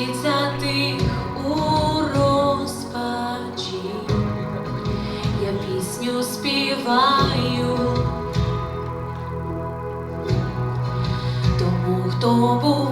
Серця тих у розпачі, я пісню співаю, тому хто був.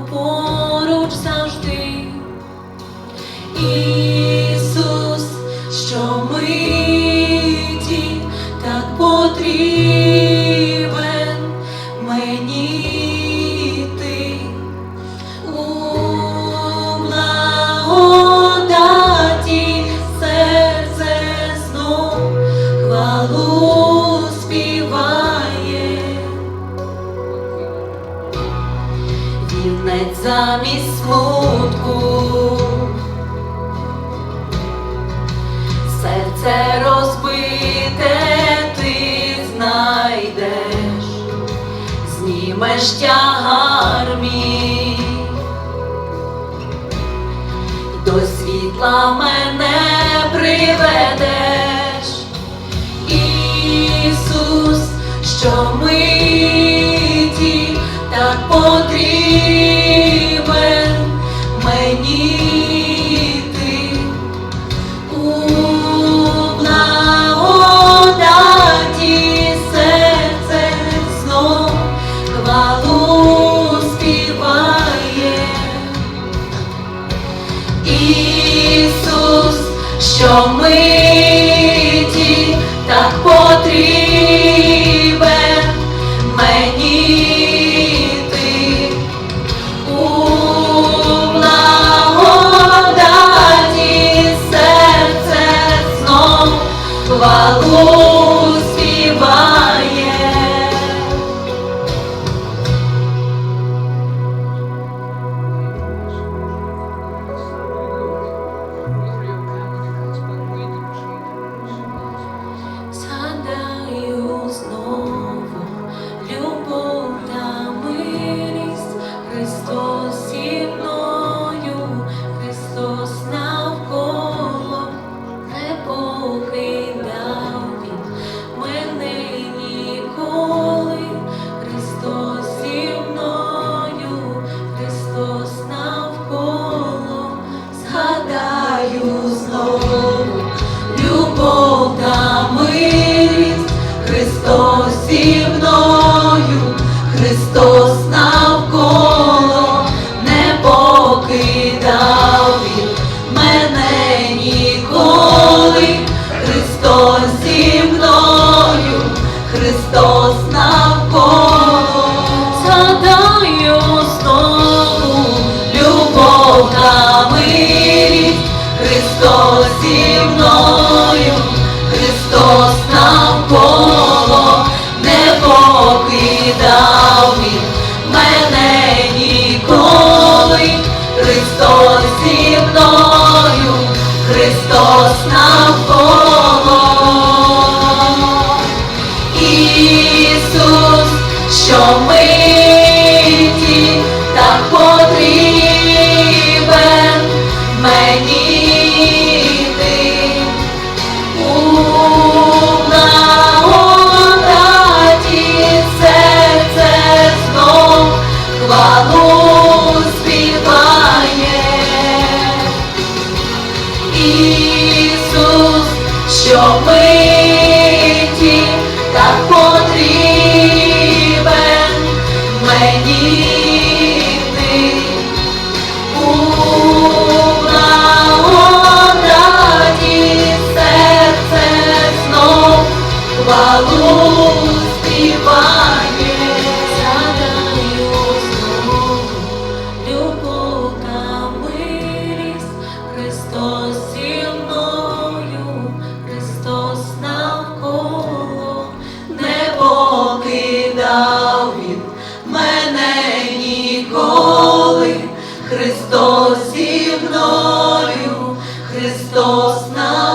Вінець замість смутку, серце розбите знайдеш, знімеш тягар до світла мене. Ісус, що ми. Хто зі мною. Ісус, що ми. Христос на